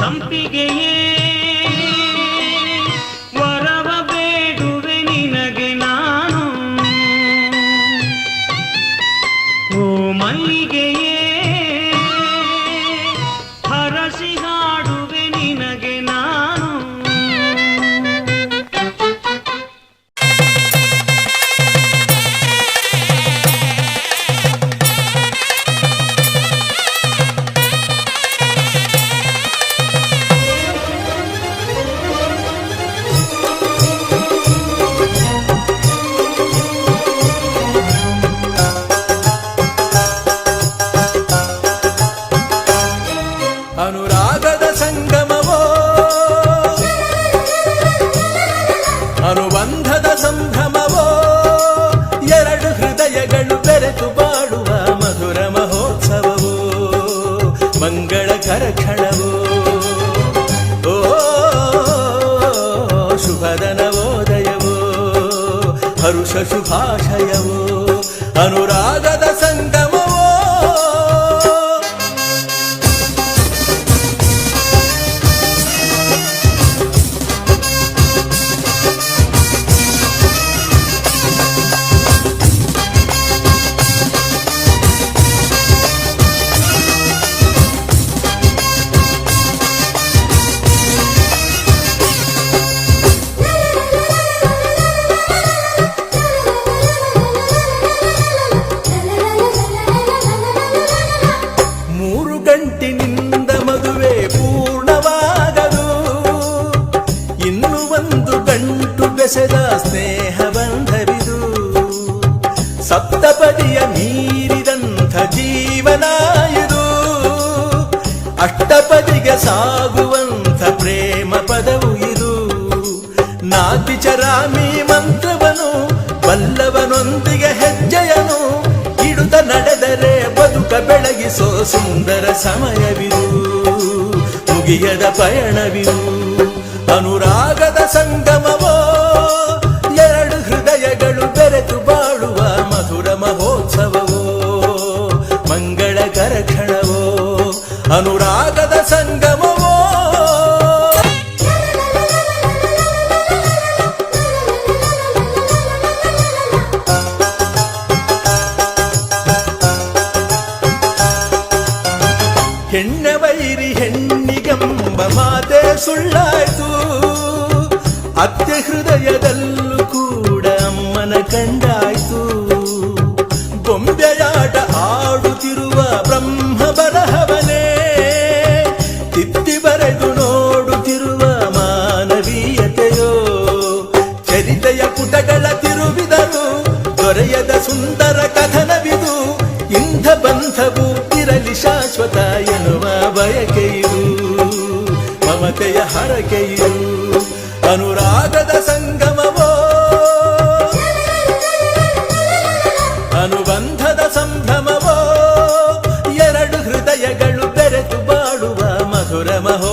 ಸಂಪಿಗೆಯೇ ಅನುರಾಗದ ಸಂಗಮವೋ ಅನುಬಂಧದ ಸಂಭ್ರಮವೋ ಎರಡು ಹೃದಯಗಳು ಬೆರೆತು ಬಾಳುವ ಮಧುರ ಮಹೋತ್ಸವವೋ. ಮಂಗಳಕರ ಕ್ಷಣವೋ ಓ ಶುಭದ ನವೋದಯವೋ ಹರುಷ ಶುಭಾಶಯವೋ. ಅನುರಾಗದ ಸಂಗಮವೋ ಮೀರಿದಂಥ ಜೀವನ ಇದು ಅಷ್ಟಪದಿಗೆ ಸಾಗುವಂಥ ಪ್ರೇಮ ಪದವು ಇದು. ನಾತಿಚರಾಮಿ ಮಂತ್ರವನು ಬಲ್ಲವನೊಂದಿಗೆ ಹೆಜ್ಜೆಯನು. ಇಡುತ್ತ ನಡೆದರೆ ಬದುಕ ಬೆಳಗಿಸೋ ಸುಂದರ ಸಮಯವಿದು. ಮುಗಿಯದ ಪಯಣವಿದು. ಅನುರಾಗದ ಸಂಗಮವೋ ಹೆಣ್ಣ ವೈರಿ ಹೆಣ್ಣಿಗಂಬ ಮಾತೆ ಸುಳ್ಳಾಯ್ತು. ಅತ್ತೆ ಹೃದಯದಲ್ಲೂ ಕೂಡ ಅಮ್ಮನ ಕಂಡಾಯ್ತು. ಗೊಂಬೆಯಾಟ ಆಡುತ್ತಿರುವ ಬ್ರಹ್ಮ ಬರಹವನೇ ತಿತ್ತಿ ಬರೆದು ನೋಡುತ್ತಿರುವ ಮಾನವೀಯತೆಯೋ, ಚರಿತೆಯ ಪುಟಗಳ ತಿರುವಿದನು ದೊರೆಯದ ಸುಂದರ ಕಥನವಿದು ಇಂಥ ಬಂಧವು ಇರಲಿ ಶಾಶ್ವತ ಮಮತೆಯ ಹರಕೆಯು ಅನುರಾಗದ ಸಂಗಮವೋ? ಅನುಬಂಧದ ಸಂಭ್ರಮವೋ? ಎರಡು ಹೃದಯಗಳು ಬೆರೆತು ಬಾಡುವ ಮಧುರ ಮಹೋತ್ಸವವೋ